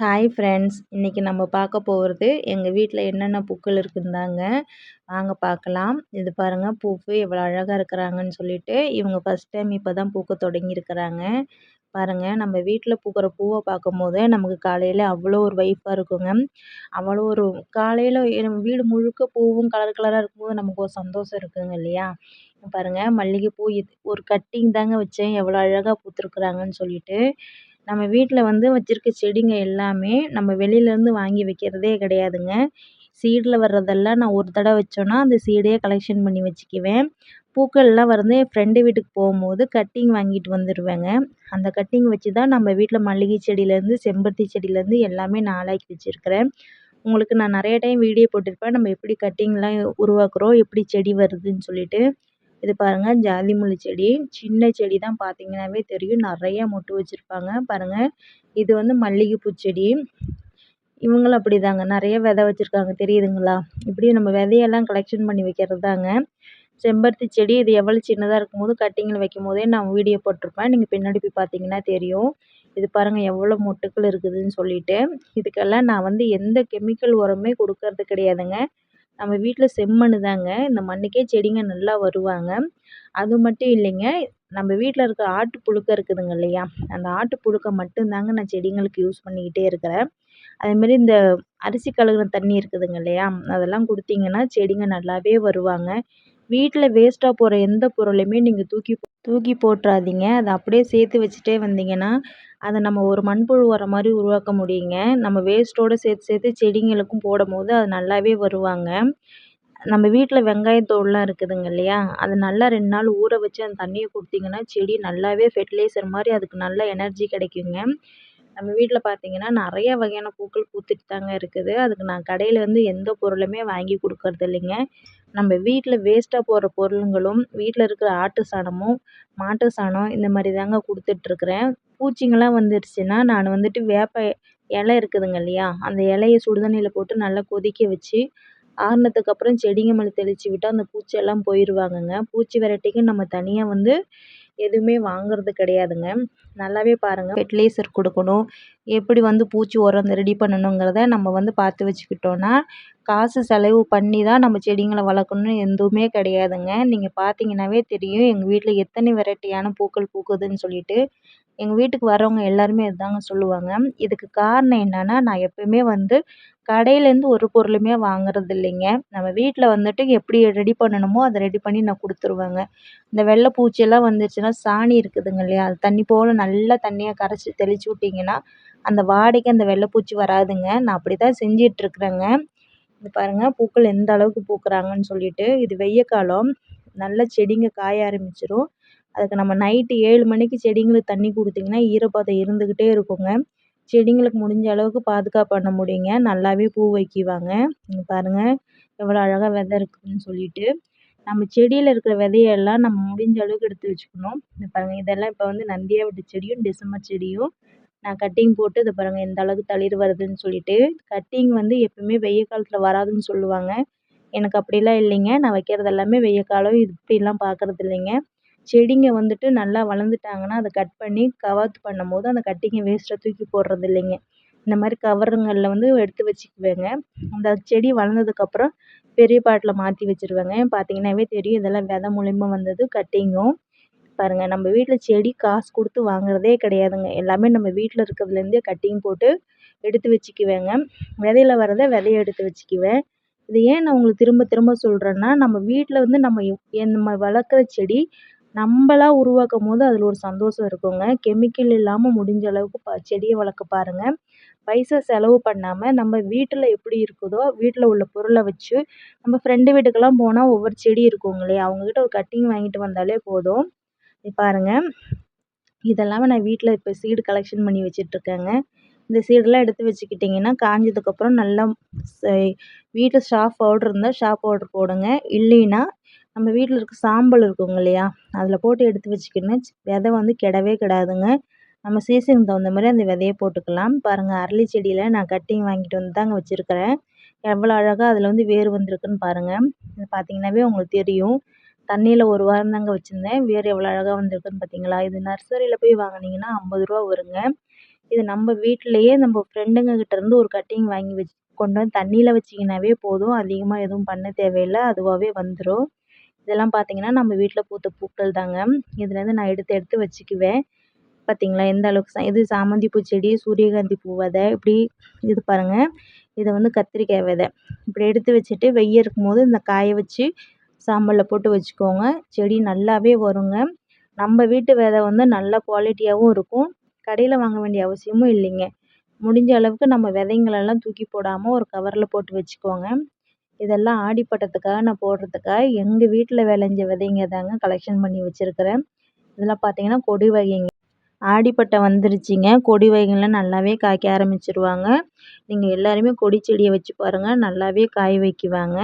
Hi friends இன்றைக்கி நம்ம பார்க்க போகிறது எங்கள் வீட்டில் என்னென்ன பூக்கள் இருக்குந்தாங்க. வாங்க பார்க்கலாம். இது பாருங்கள் பூப்பு எவ்வளோ அழகாக இருக்கிறாங்கன்னு சொல்லிட்டு இவங்க ஃபஸ்ட் டைம் இப்போ தான் பூக்க தொடங்கியிருக்கிறாங்க. பாருங்கள் நம்ம வீட்டில் பூக்கிற பூவை பார்க்கும்போது நமக்கு காலையில் அவ்வளோ ஒரு வைப்பாக இருக்குங்க. அவ்வளோ ஒரு காலையில் வீடு முழுக்க பூவும் கலர் கலராக இருக்கும்போது நமக்கு ஒரு சந்தோஷம் இருக்குங்க இல்லையா? பாருங்கள் மல்லிகைப்பூ இது ஒரு கட்டிங் தாங்க வச்சேன். எவ்வளோ அழகாக பூத்துருக்குறாங்கன்னு சொல்லிட்டு நம்ம வீட்டில் வந்து வச்சுருக்க செடிங்க எல்லாமே நம்ம வெளியிலேருந்து வாங்கி வைக்கிறதே கிடையாதுங்க. சீடில் வர்றதெல்லாம் நான் ஒரு தடவை வச்சோன்னா அந்த சீடே கலெக்ஷன் பண்ணி வச்சுக்குவேன். பூக்கள்லாம் வந்து என் ஃப்ரெண்டு வீட்டுக்கு போகும்போது கட்டிங் வாங்கிட்டு வந்துடுவேங்க அந்த கட்டிங் வச்சு தான் நம்ம வீட்டில் மல்லிகை செடியிலேருந்து செம்பருத்தி செடியிலேருந்து எல்லாமே நாளாக்கி வச்சுருக்கிறேன். உங்களுக்கு நான் நிறைய டைம் வீடியோ போட்டிருப்பேன். நம்ம எப்படி கட்டிங்லாம் உருவாக்குகிறோம் எப்படி செடி வருதுன்னு சொல்லிட்டு. இது பாருங்கள் ஜாதி முல்லை செடி. சின்ன செடி தான் பார்த்தீங்கன்னாவே தெரியும். நிறையா மொட்டு வச்சுருப்பாங்க. பாருங்கள் இது வந்து மல்லிகைப்பூ செடி. இவங்களும் அப்படி தாங்க நிறைய விதை வச்சுருக்காங்க. தெரியுதுங்களா? இப்படி நம்ம விதையெல்லாம் கலெக்ஷன் பண்ணி வைக்கிறது தாங்க செம்பருத்தி செடி இது எவ்வளோ சின்னதாக இருக்கும்போது கட்டிங்கில் வைக்கும் போதே நான் வீடியோ போட்டிருப்பேன். நீங்கள் பின்னாடி போய் பார்த்தீங்கன்னா தெரியும். இது பாருங்கள் எவ்வளோ மொட்டுக்கள் இருக்குதுன்னு சொல்லிட்டு. இதுக்கெல்லாம் நான் வந்து எந்த கெமிக்கல் உரமே கொடுக்கறது கிடையாதுங்க. நம்ம வீட்டில் செம்மண் தாங்க. இந்த மண்ணுக்கே செடிங்க நல்லா வருவாங்க. அது மட்டும் இல்லைங்க நம்ம வீட்டில் இருக்க ஆட்டு புழுக்க இருக்குதுங்க இல்லையா? அந்த ஆட்டு புழுக்க மட்டும்தாங்க நான் செடிங்களுக்கு யூஸ் பண்ணிக்கிட்டே இருக்கிறேன். அதேமாரி இந்த அரிசி கழுவின தண்ணி இருக்குதுங்க இல்லையா? அதெல்லாம் கொடுத்தீங்கன்னா செடிங்க நல்லாவே வருவாங்க. வீட்டில் வேஸ்ட்டாக போகிற எந்த பொருளையுமே நீங்கள் தூக்கி தூக்கி போட்டுறாதீங்க. அதை அப்படியே சேர்த்து வச்சுட்டே வந்தீங்கன்னா அதை நம்ம ஒரு மண்புழு உரம் மாதிரி உருவாக்க முடியுங்க. நம்ம வேஸ்ட்டோடு சேர்த்து சேர்த்து செடிங்களுக்கும் போடும்போது அது நல்லாவே வருவாங்க. நம்ம வீட்டில் வெங்காயத்தோல்லாம் இருக்குதுங்க இல்லையா? அது நல்லா ரெண்டு நாள் ஊற வச்சு அந்த தண்ணியை கொடுத்தீங்கன்னா செடி நல்லாவே ஃபெர்டிலைசர் மாதிரி அதுக்கு நல்ல எனர்ஜி கிடைக்குங்க. நம்ம வீட்டில் பார்த்தீங்கன்னா நிறைய வகையான பூக்கள் பூத்துட்டு தாங்க இருக்குது. அதுக்கு நான் கடையில் வந்து எந்த பொருளுமே வாங்கி கொடுக்கறது இல்லைங்க. நம்ம வீட்டில் வேஸ்ட்டாக போகிற பொருளுங்களும் வீட்டில் இருக்கிற ஆட்டு சாணமும் மாட்டு சாணம் இந்த மாதிரி தாங்க கொடுத்துட்ருக்குறேன் பூச்சிங்கெல்லாம் வந்துடுச்சுன்னா நான் வந்துட்டு வேப்ப இலை இருக்குதுங்க இல்லையா? அந்த இலைய சுடுதண்ணியில் போட்டு நல்லா கொதிக்க வச்சு ஆறுனதுக்கப்புறம் செடிங்க மேலே தெளித்து விட்டால் அந்த பூச்சியெல்லாம் போயிடுவாங்கங்க பூச்சி விரட்டிக்கு நம்ம தனியாக வந்து எதுவுமே வாங்குறது கிடையாதுங்க. நல்லாவே பாருங்கள் ஃபெர்டிலைசர் கொடுக்கணும். எப்படி வந்து பூச்சி உரம் ரெடி பண்ணணுங்கிறத நம்ம வந்து பார்த்து வச்சுக்கிட்டோன்னா காசு செலவு பண்ணி தான் நம்ம செடிங்களை வளர்க்கணுன்னு எதுவுமே கிடையாதுங்க. நீங்கள் பார்த்தீங்கன்னாவே தெரியும் எங்கள் வீட்டில் எத்தனை வெரைட்டியான பூக்கள் பூக்குதுன்னு சொல்லிட்டு. எங்கள் வீட்டுக்கு வரவங்க எல்லாருமே இதுதாங்க சொல்லுவாங்க. இதுக்கு காரணம் என்னென்னா நான் எப்போயுமே வந்து கடையிலேருந்து ஒரு பொருளுமே வாங்குறது இல்லைங்க. நம்ம வீட்டில் வந்துட்டு எப்படி ரெடி பண்ணணுமோ அதை ரெடி பண்ணி நான் கொடுத்துருவேங்க. இந்த வெள்ளை பூச்சியெல்லாம் வந்துச்சுன்னா சாணி இருக்குதுங்க இல்லையா? அது தண்ணி போல் நல்லா தண்ணியாக கரைச்சி தெளித்து விட்டிங்கன்னா அந்த வாடைக்கு அந்த வெள்ளைப்பூச்சி வராதுங்க. நான் அப்படி தான் செஞ்சிட்ருக்குறேங்க. இது பாருங்கள் பூக்கள் எந்த அளவுக்கு பூக்குறாங்கன்னு சொல்லிட்டு இது வெய்ய காலம். நல்ல செடிங்க காய ஆரம்பிச்சிடும் அதுக்கு நம்ம நைட்டு ஏழு மணிக்கு செடிங்களுக்கு தண்ணி கொடுத்திங்கன்னா ஈரப்பதம் இருந்துக்கிட்டே இருக்குங்க. செடிங்களுக்கு முடிஞ்ச அளவுக்கு பாதுகாப்பு பண்ண முடியுங்க. நல்லாவே பூ வைக்கிவாங்க. இங்கே பாருங்கள் எவ்வளோ அழகாக விதை இருக்குதுன்னு சொல்லிட்டு. நம்ம செடியில் இருக்கிற விதையெல்லாம் நம்ம முடிஞ்ச அளவுக்கு எடுத்து வச்சுக்கணும். இந்த பாருங்கள் இதெல்லாம் இப்போ வந்து நந்தியாவட்டை செடியும் டிசம்பர் செடியும். நான் கட்டிங் போட்டு இதை பாருங்கள் எந்த அளவுக்கு தளிர் வருதுன்னு சொல்லிட்டு கட்டிங் வந்து எப்பவுமே வெய்ய காலத்தில் வராதுன்னு சொல்லுவாங்க. எனக்கு அப்படிலாம் இல்லைங்க. நான் வைக்கிறது எல்லாமே வெய்ய காலம். இப்படிலாம் பார்க்குறது இல்லைங்க. செடிங்க வந்துட்டு நல்லா வளர்ந்துட்டாங்கன்னா அதை கட் பண்ணி கவாத்து பண்ணும்போது அந்த கட்டிங்கை வேஸ்ட்டாக தூக்கி போடுறது இல்லைங்க. இந்த மாதிரி கவருங்களில் வந்து எடுத்து வச்சுக்குவேங்க. அந்த செடி வளர்ந்ததுக்கப்புறம் பெரிய பாட்டில் மாற்றி வச்சுருவேங்க. பார்த்தீங்கன்னாவே தெரியும் இதெல்லாம் விதை மூலிமா வந்தது கட்டிங்கும். பாருங்கள் நம்ம வீட்டில் செடி காசு கொடுத்து வாங்குறதே கிடையாதுங்க. எல்லாமே நம்ம வீட்டில் இருக்கிறதுலேருந்தே கட்டிங் போட்டு எடுத்து வச்சுக்குவேங்க. விதையில வர்றதை விதைய எடுத்து வச்சுக்குவேன். இது ஏன் நான் உங்களுக்கு திரும்ப திரும்ப சொல்கிறேன்னா நம்ம வீட்டில் வந்து நம்ம நம்ம வளர்க்குற செடி நம்மளா உருவாக்கும் போது அதில் ஒரு சந்தோஷம் இருக்குங்க. கெமிக்கல் இல்லாமல் முடிஞ்ச அளவுக்கு ப செடியை வளர்க்க பாருங்கள் பைசா செலவு பண்ணாமல் நம்ம வீட்டில் எப்படி இருக்குதோ வீட்டில் உள்ள பொருளை வச்சு நம்ம ஃப்ரெண்டு வீட்டுக்கெல்லாம் போனால் ஒவ்வொரு செடி இருக்குங்களே இல்லையா? அவங்கக்கிட்ட ஒரு கட்டிங் வாங்கிட்டு வந்தாலே போதும். பாருங்கள் இதெல்லாமே நான் வீட்டில் இப்போ சீடு கலெக்ஷன் பண்ணி வச்சிட்ருக்கேங்க. இந்த சீடெல்லாம் எடுத்து வச்சுக்கிட்டிங்கன்னா காஞ்சதுக்கப்புறம் நல்லா வீட்டில் ஷாப் பவுட்ரு இருந்தால் ஷாப் பவுட்ரு போடுங்க. இல்லைன்னா நம்ம வீட்டில் இருக்க சாம்பல் இருக்குங்க இல்லையா அதில் போட்டு எடுத்து வச்சுக்கணும் விதை வந்து கெடவே கெடாதுங்க. நம்ம சீசனுக்கு தகுந்த மாதிரி அந்த விதைய போட்டுக்கலாம். பாருங்கள் அரளி செடியில் நான் கட்டிங் வாங்கிட்டு வந்து தாங்க வச்சுருக்கிறேன். எவ்வளோ அழகாக அதில் வந்து வேர் வந்திருக்குன்னு பாருங்கள் இது பார்த்தீங்கன்னாவே உங்களுக்கு தெரியும். தண்ணியில் ஒரு வாரம் தாங்க வச்சுருந்தேன். வேர் எவ்வளோ அழகாக வந்திருக்குன்னு பார்த்தீங்களா இது நர்சரியில் போய் வாங்கினீங்கன்னா ஐம்பது ரூபா வருங்க. இது நம்ம வீட்டிலையே நம்ம ஃப்ரெண்டுங்க கிட்டேருந்து ஒரு கட்டிங் வாங்கி வச்சு கொண்டு வந்து தண்ணியில் வச்சிங்கனாவே போதும். அதிகமாக எதுவும் பண்ண தேவையில்லை. அதுவாகவே வந்துடும் இதெல்லாம் பார்த்தீங்கன்னா நம்ம வீட்டில் பூத்த பூக்கள் தாங்க. இதுலேருந்து நான் எடுத்து எடுத்து வச்சுக்குவேன். பார்த்தீங்களா எந்த அளவுக்கு சா இது சாமந்தி பூ செடி சூரியகாந்தி பூ விதை இப்படி இது பாருங்கள் இதை வந்து கத்திரிக்காய் விதை. இப்படி எடுத்து வச்சுட்டு வெய்ய இருக்கும்போது இந்த காய வச்சு சாம்பலில் போட்டு வச்சுக்கோங்க. செடி நல்லாவே வருங்க. நம்ம வீட்டு விதை வந்து நல்ல குவாலிட்டியாகவும் இருக்கும். கடையில் வாங்க வேண்டிய அவசியமும் இல்லைங்க. முடிஞ்ச அளவுக்கு நம்ம விதைங்களெல்லாம் தூக்கி போடாமல் ஒரு கவரில் போட்டு வச்சுக்கோங்க. இதெல்லாம் ஆடிப்பட்டத்துக்காக நான் போடுறதுக்காக எங்கள் வீட்டில் விளைஞ்ச விதைங்க தாங்க கலெக்ஷன் பண்ணி வச்சுருக்கிறேன். இதெல்லாம் பார்த்தீங்கன்னா கொடி வகைங்க. ஆடிப்பட்டம் வந்துருச்சுங்க. கொடி வகைகள்லாம் நல்லாவே காய்க்க ஆரம்பிச்சிருவாங்க. நீங்கள் எல்லாருமே கொடி செடியை வச்சு பாருங்கள் நல்லாவே காய் வைக்குவாங்க.